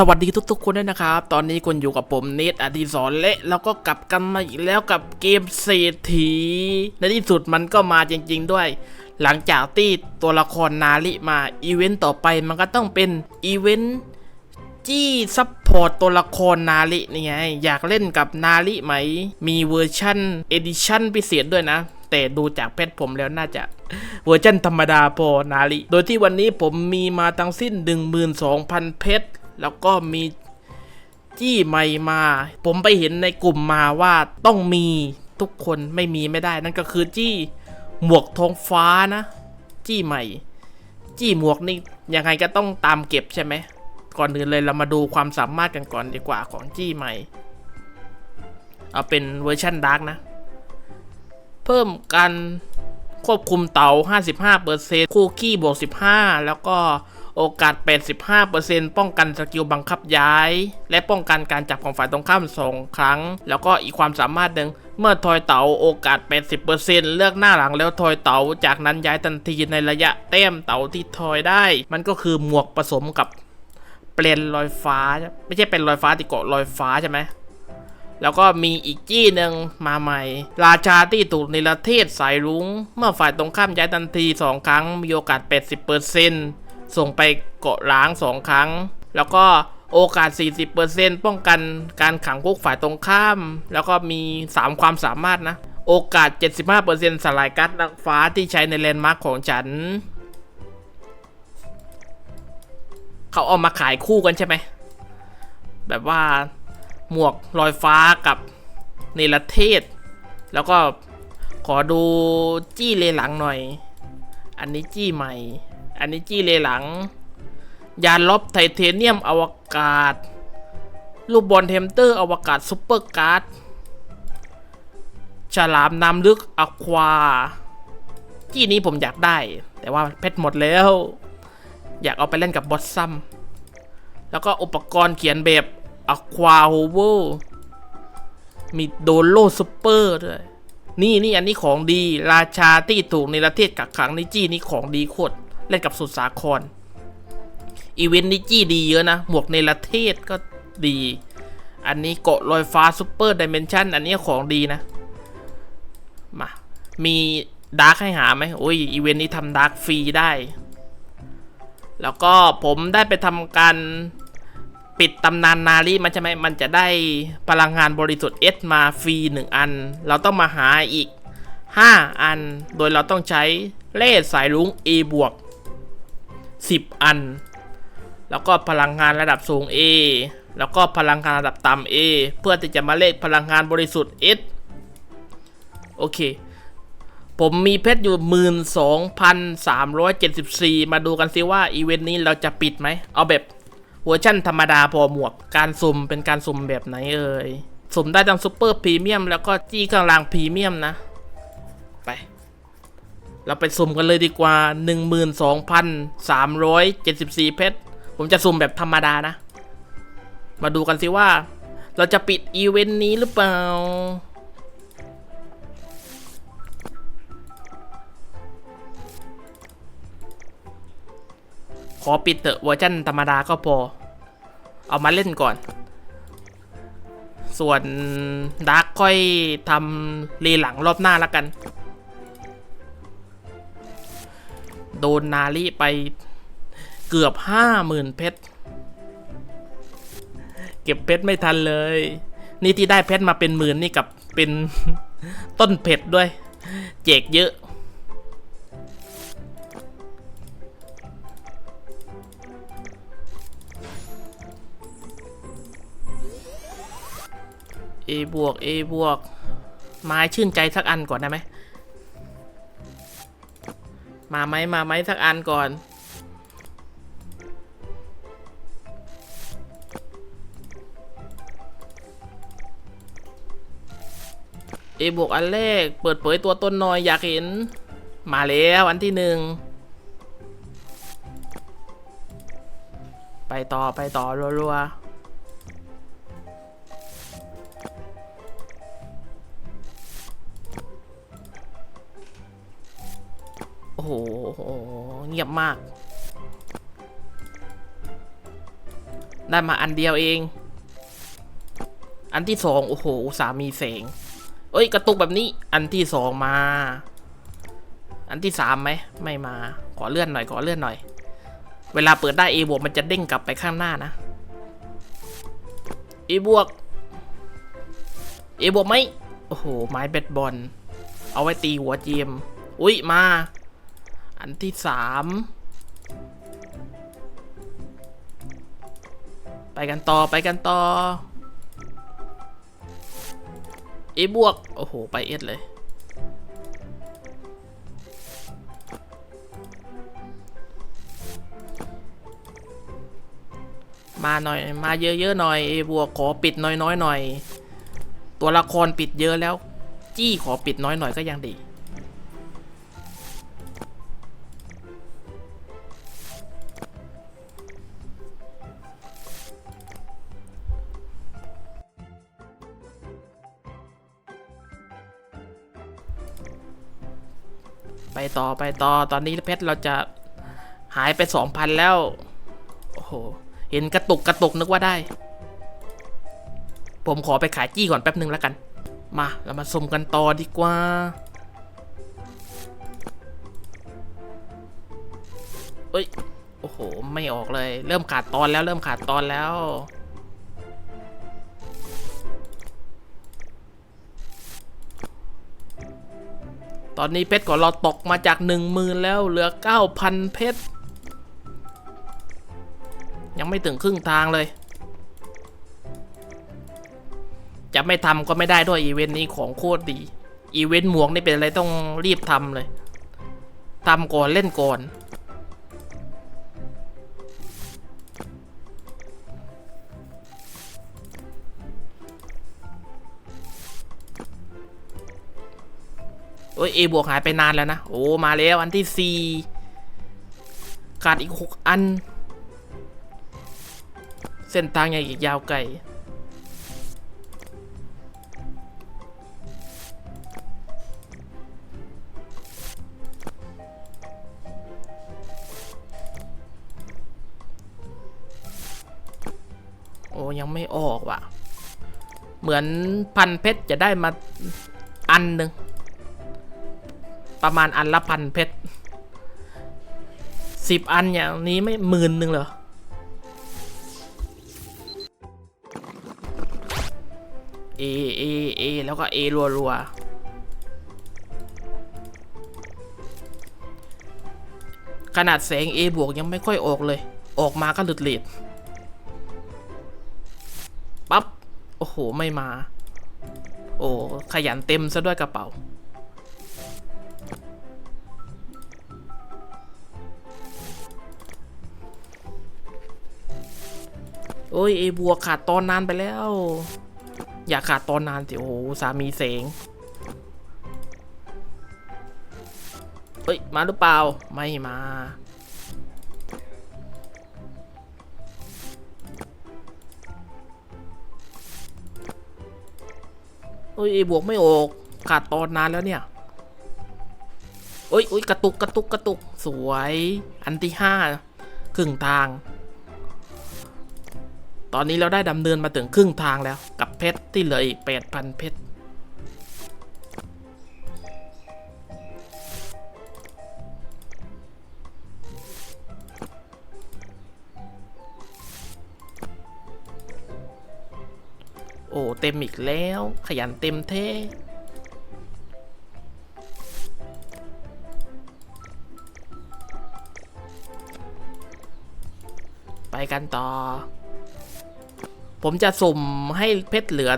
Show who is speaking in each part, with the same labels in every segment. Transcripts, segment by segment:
Speaker 1: สวัสดีทุกๆ คนด้วยนะครับ ตอนนี้คุณอยู่กับผมเนทอดีศรและเราก็กลับกันมาอีกแล้วกับเกมเศรษฐีในที่สุดมันก็มาจริง ๆ ด้วย หลังจากที่ตัวละครนาริมาอีเวนต์ต่อไปมันก็ต้องเป็นอีเวนต์จี้ซัพพอร์ตตัวละครนารินี่ไง อยากเล่นกับนาริไหม มีเวอร์ชั่นเอดิชั่นพิเศษด้วยนะ แต่ดูจากเพชรผมแล้วน่าจะเวอร์ชันธรรมดาพอนาริโดยที่วันนี้ผมมีมาทั้งสิ้น 12,000 เพชร แล้วก็มีจี้ใหม่มา ผมไปเห็นในกลุ่มมาว่าต้องมีทุกคนไม่มีไม่ได้ นั่นก็คือจี้หมวกทองฟ้านะ จี้ใหม่ จี้หมวกนี่ยังไงก็ต้องตามเก็บใช่ไหมก่อนอื่นเลยเรามาดูความสามารถกันก่อนดีกว่าของจี้ใหม่ เอาเป็นเวอร์ชันดาร์กนะ เพิ่มการควบคุมเต่า55%คู่ขี้บวก 15 แล้วก็ โอกาส 85%ป้องกันสกิลบังคับย้าย และป้องกันการจับของฝ่ายตรงข้ามสองครั้ง แล้วก็อีกความสามารถหนึ่งเมื่อทอยเต่าโอกาส 80%เลือกหน้าหลังแล้วทอยเต่าจากนั้นย้ายทันทีในระยะแต้มเต่าที่ทอยได้ มันก็คือหมวกผสมกับเปลนลอยฟ้า ไม่ใช่เป็นลอยฟ้าติเกาะลอยฟ้าใช่ไหมแล้วก็มีอีกจี้หนึ่งมาใหม่ ราชาที่ถูกในประเทศสายรุง้ง เมื่อฝ่ายตรงข้ามย้ายทันที 2 ครั้งมีโอกาส 80% ส่งไปเกาะล้าง 2 ครั้ง แล้วก็โอกาส 40%ป้องกันการขังคุกฝ่ายตรงข้าม แล้วก็มี 3 ความสามารถนะ โอกาส 75%สลายกัสนักฟ้าที่ใช้ในแลนด์มาร์คของฉัน เขาเอามาขายคู่กันใช่ไหม แบบว่าหมวกลอยฟ้ากับเนรเทศ แล้วก็ขอดูจี้เลหลังหน่อย อันนี้จี้ใหม่ อันนี้จี้เลหลัง ยานลบไทเทเนียมอวกาศ ลูกบอลเทมเตอร์อวกาศซุปเปอร์การ์ด ฉลามน้ำลึกอควา จี้นี้ผมอยากได้ แต่ว่าเพชรหมดแล้ว อยากเอาไปเล่นกับบอสซัม แล้วก็อุปกรณ์เขียนแบบอควาโฮเวอร์มีโดโลซูเปอร์ด้วยนี่นี่อันนี้ของดี ราชาที่ถูกในประเทศกักขังนิจี้นี่ของดีโคตร เล่นกับสุดสาคร อีเวนต์นิจี้ดีเยอะนะ หมวกในประเทศก็ดี อันนี้เกาะลอยฟ้าซูเปอร์ดิเมนชันอันนี้ของดีนะ มา มีดาร์กให้หาไหมโอ้ย อีเวนต์นี้ทำดาร์กฟรีได้ แล้วก็ผมได้ไปทำการปิดตำนานนารีมันใช่ไหมมันจะได้พลังงานบริสุทธิ์ S มาฟรีหนึ่งอัน เราต้องมาหาอีก 5 อัน โดยเราต้องใช้เล่สายรุ้ง A บวก 10 อัน แล้วก็พลังงานระดับสูง A แล้วก็พลังงานระดับต่ำ A เพื่อที่จะมาเลขพลังงานบริสุทธิ์ S โอเค ผมมีเพชรอยู่ 12,374 มาดูกันซิว่าอีเวนต์นี้เราจะปิดไหม เอาแบบเวอร์ชั่นธรรมดาพอหมวก การสุ่มเป็นการสุ่มแบบไหนเอ่ย สุ่มได้ทั้งซูเปอร์พรีเมียมแล้วก็จี้ข้างล่างพรีเมียมนะ เราไปสุ่มกันเลยดีกว่า 12,374 เพชร ผมจะสุ่มแบบธรรมดานะ มาดูกันสิว่า เราจะปิดอีเวนต์นี้หรือเปล่า ขอปิดเถอะเวอร์ชันธรรมดาก็พอ เอามาเล่นก่อน ส่วนดาร์กค่อยทำรีหลังรอบหน้าแล้วกัน โดนนารีไปเกือบห้าหมื่นเพชร เก็บเพชรไม่ทันเลย นี่ที่ได้เพชรมาเป็นหมื่นนี่กับเป็นต้นเพชรด้วย เจกเยอะ A บวก A บวกไม้ชื่นใจสักอันก่อนได้ไหม มาไหมมาไหมสักอันก่อน เอบวกอันแรก เปิดเผยตัวตนหน่อยอยากเห็น มาแล้วอันที่หนึ่ง ไปต่อไปต่อรัวๆ โอ้โหเงียบมาก ได้มาอันเดียวเอง อันที่สองโอ้โหสามีแสงเอ้ย กระตุกแบบนี้ อันที่สองมา อันที่สามไหม ไม่มา ขอเลื่อนหน่อย ขอเลื่อนหน่อย เวลาเปิดได้ A บวกมันจะเด้งกลับไปข้างหน้านะ A บวก A บวกไหมโอ้โห ไม้เบสบอล เอาไว้ตีหัวเจมอุ้ย มา อันที่สามไปกันต่อไปกันต่อเอบวก โอ้โห ไปเอสเลย มาหน่อยมาเยอะๆหน่อยเอบวกขอปิดน้อยๆหน่อย ตัวละครปิดเยอะแล้ว จี้ขอปิดน้อยหน่อยก็ยังดี ไปต่อไปต่อตอนนี้เพชรเราจะหายไปสองพันแล้ว โอ้โห เห็นกระตุกกระตุกนึกว่าได้ ผมขอไปขายจี้ก่อนแป๊บหนึ่งแล้วกัน มา เรามาสมกันต่อดีกว่า เอ้ย โอ้โห ไม่ออกเลย เริ่มขาดตอนแล้ว เริ่มขาดตอนแล้ว ตอนนี้เพชรของเราตกมาจากหนึ่งหมื่นแล้วเหลือเก้าพันเพชร ยังไม่ถึงครึ่งทางเลย จะไม่ทำก็ไม่ได้ด้วยอีเวนต์นี้ของโคตรดี อีเวนต์หมวกนี่เป็นอะไรต้องรีบทำเลยทำก่อนเล่นก่อน โอ้ยเอบวกหายไปนานแล้วนะ โอ้ มาแล้วอันที่สี่ขาดอีกหกอัน เส้นทางยังอีกยาวไกลโอ้ยังไม่ออกว่ะ เหมือนพันเพชรจะได้มาอันหนึ่ง ประมาณอันละพันเพชรสิบอันอย่างนี้ไม่หมื่นหนึ่งเหรอ เอ เอ เอ แล้วก็เอรัวรัวขนาดแสง A บวกยังไม่ค่อยออกเลย ออกมาก็หลุดหลีดปั๊บ โอ้โห ไม่มา โอ้ ขยันเต็มซะด้วยกระเป๋า โอ้ยเอบวขาดตอนนานไปแล้ว อย่าขาดตอนนานสิโอ้โหสามีเสงเฮ้ยมาหรือเปล่าไม่มาโอ้ยเอบวกไม่ออก ขาดตอนนานแล้วเนี่ยโอ้ยโอ้ยกระตุกกระตุกกระตุกสวย อันที่ห้าครึ่งทาง ตอนนี้เราได้ดำเนินมาถึงครึ่งทางแล้ว กับเพชรที่เหลืออีกแปดพันเพชร โอ้เต็มอีกแล้ว ขยันเต็มเท่ไปกันต่อ ผมจะสุ่มให้เพชรเหลือ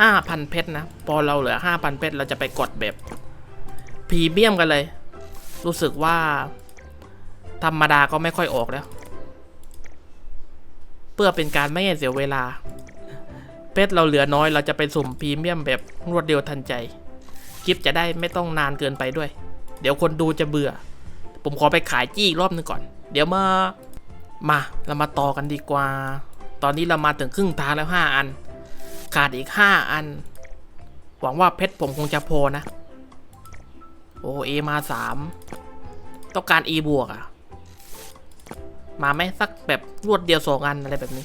Speaker 1: ห้าพันเพชรนะ พอเราเหลือห้าพันเพชรเราจะไปกดแบบพรีเมียมกันเลย รู้สึกว่า ธรรมดาก็ไม่ค่อยออกแล้ว เพื่อเป็นการไม่ให้เสียเวลา เพชรเราเหลือน้อยเราจะไปสุ่มพรีเมียมแบบรวดเดียวทันใจ คลิปจะได้ไม่ต้องนานเกินไปด้วย เดี๋ยวคนดูจะเบื่อ ผมขอไปขายจี้อีกรอบหนึงก่อน เดี๋ยวมา มาเรามาต่อกันดีกว่า ตอนนี้เรามาถึงครึ่งทางแล้วห้าอัน ขาดอีกห้าอัน หวังว่าเพชรผมคงจะพอนะ โอเอมาสามต้องการ E บวกอะมาไหมสักแบบรวดเดียวสองอันอะไรแบบนี้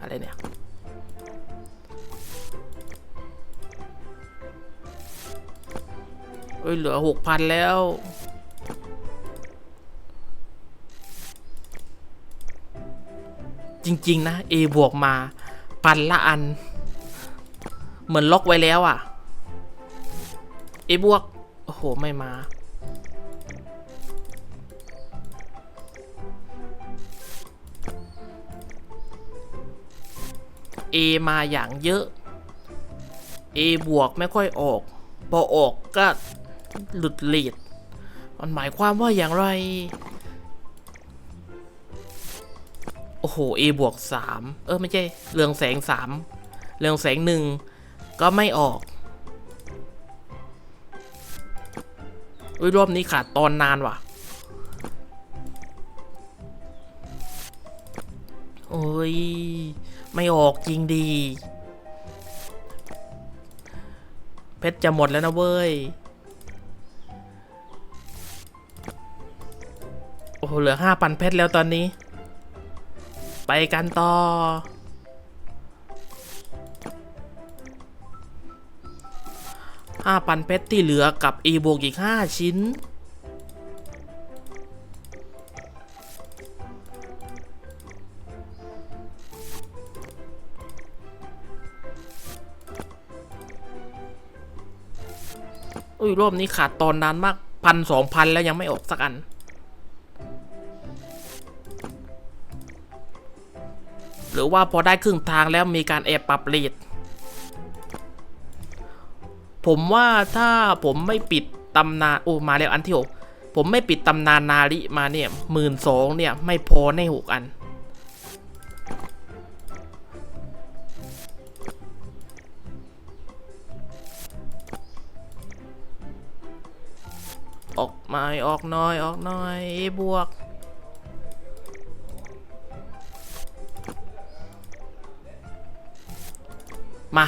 Speaker 1: อะไรเนี่ยเอ้ยเหลือหกพันแล้ว จริง ๆ นะ A บวกมาพันละอัน เหมือนล็อกไว้แล้วอะ A บวก โอ้โห ไม่มา A มาอย่างเยอะ A บวกไม่ค่อยออก พอออกก็หลุดเลดมันหมายความว่าอย่างไร โอ้โห A บวกสามเออไม่ใช่เรืองแสงสามเรืองแสงหนึ่งก็ไม่ออกอุ้ยรอบนี้ขาดตอนนานว่ะ โอ้ย ไม่ออกจริงดี เพชรจะหมดแล้วนะเว้ย โอ้โห เหลือห้าพันเพชรแล้วตอนนี้ ไปกันต่อ ห้าพันเพชรที่เหลือกับอีบวกอีกห้าชิ้น อุ้ยรอบนี้ขาดตอนนานมากพันสองพันแล้วยังไม่ออกสักอัน หรือว่าพอได้ครึ่งทางแล้วมีการแอบปรับเรทผมว่าถ้าผมไม่ปิดตำนานโอ้มาแล้วอันที่หกผมไม่ปิดตำนานนาริมาเนี่ยหมื่นสองเนี่ยไม่พอในหกอัน ออกมาออกหน้อยออกหน้อยบวก มา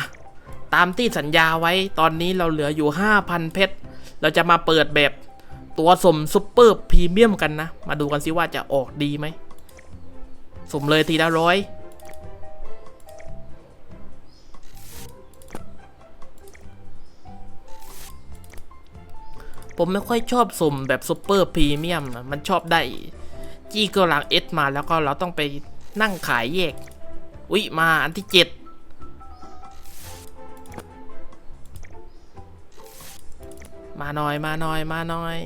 Speaker 1: ตามที่สัญญาไว้ตอนนี้เราเหลืออยู่ 5,000 เพชร เราจะมาเปิดแบบตัวสมซุปเปอร์พรีเมียมกันนะ มาดูกันสิว่าจะออกดีไหมสมเลยทีละร้อยผมไม่ค่อยชอบสมแบบซุปเปอร์พรีเมียมนะมันชอบได้ จี้กำลังเอสมาแล้วก็เราต้องไปนั่งขายแยก อุ๊ย มาอันที่เจ็ด มาหน่อยมาหน่อยมาหน่อย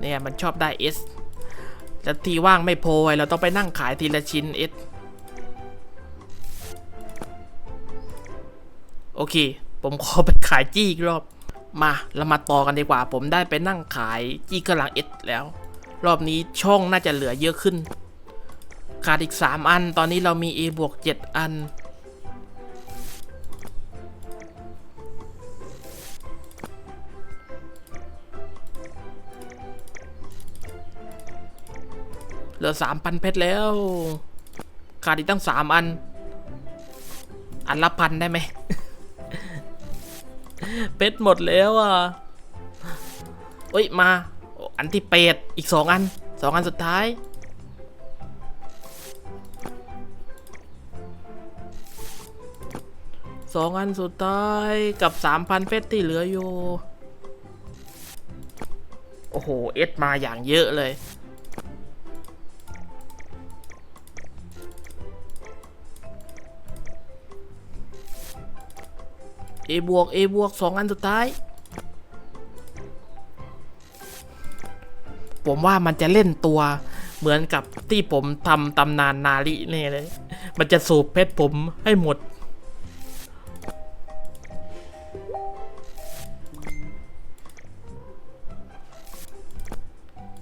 Speaker 1: เนี่ยมันชอบได้เอสแต่ทีว่างไม่โพอไว้เราต้องไปนั่งขายทีละชิ้นเอสโอเค ผมขอไปขายจี้อีกรอบ มาเรามาต่อกันดีกว่า ผมได้ไปนั่งขายจี้กำลังเอสแล้ว รอบนี้ช่องน่าจะเหลือเยอะขึ้น ขาดอีก 3 อัน ตอนนี้เรามี A บวก7อัน เหลือ3,000เพชรแล้ว ขาดอีกตั้ง3อัน อันละพันได้ไหม เพชรหมดแล้วอะเอ้ยมา อันที่เป็ดอีกสองอันสองอันสุดท้าย สองอันสุดท้ายกับสามพันเพชรที่เหลืออยู่ โอ้โห เอสมาอย่างเยอะเลย เอบวกเอบวกสองอันสุดท้าย ผมว่ามันจะเล่นตัวเหมือนกับที่ผมทำตำนานนาริเนี่ยเลย มันจะสูบเพชรผมให้หมด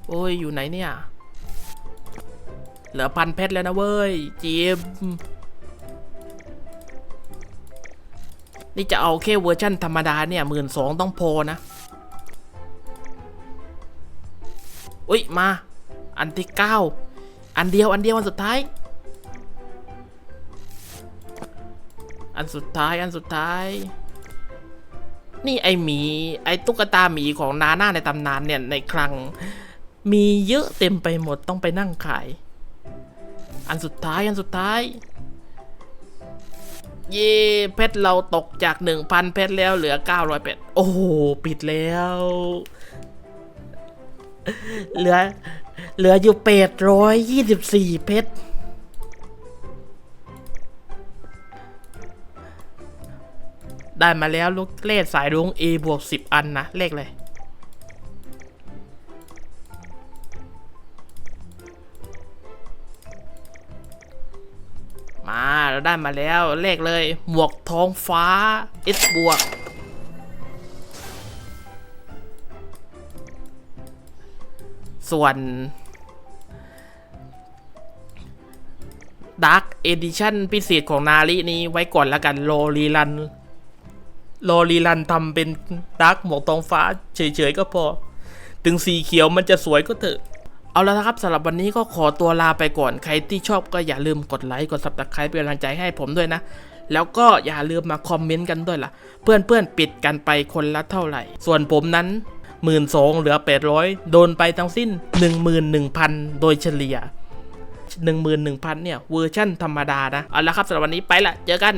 Speaker 1: โอ้ย อยู่ไหนเนี่ย เหลือพันเพชรแล้วนะเว้ยจีม นี่จะเอาแค่เวอร์ชั่นธรรมดาเนี่ยหมื่นสองต้องพอนะอุ้ยมา อันที่เก้าอันเดียวอันเดียวอันสุดท้าย อันสุดท้ายอันสุดท้าย นี่ไอหมี ไอตุ๊กตาหมีของนาหน้าในตำนานเนี่ยในคลัง มีเยอะเต็มไปหมดต้องไปนั่งขาย อันสุดท้ายอันสุดท้าย เย่เพชรเราตกจาก 1,000 เพชรแล้วเหลือ 900 เพชรโอ้โห ปิดแล้ว เหลือ เหลืออยู่824เพชรได้มาแล้วลูกเลขสายรุ้ง A บวก10 อันนะ เลขเลย ได้มาแล้วเลขเลย หมวกท้องฟ้า S บวกส่วน Dark Edition พิเศษของนารินี้ไว้ก่อนแล้วกันโลรีรันโลรีรันทำเป็นดาร์กหมวกท้องฟ้าเฉยๆก็พอ ถึงสีเขียวมันจะสวยก็เถอะ เอาละนะครับสำหรับวันนี้ก็ขอตัวลาไปก่อนใครที่ชอบก็อย่าลืมกดไลค์กด subscribe เป็นกำลังใจให้ผมด้วยนะ แล้วก็อย่าลืมมาคอมเมนต์กันด้วยล่ะ เพื่อนเพื่อนๆปิดกันไปคนละเท่าไหร่ ส่วนผมนั้นหมื่นสองเหลือ800โดนไปทั้งสิ้น11,000โดยเฉลี่ย11,000เนี่ยเวอร์ชั่นธรรมดานะ เอาละครับสำหรับวันนี้ไปละเจอกัน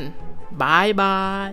Speaker 1: บายบาย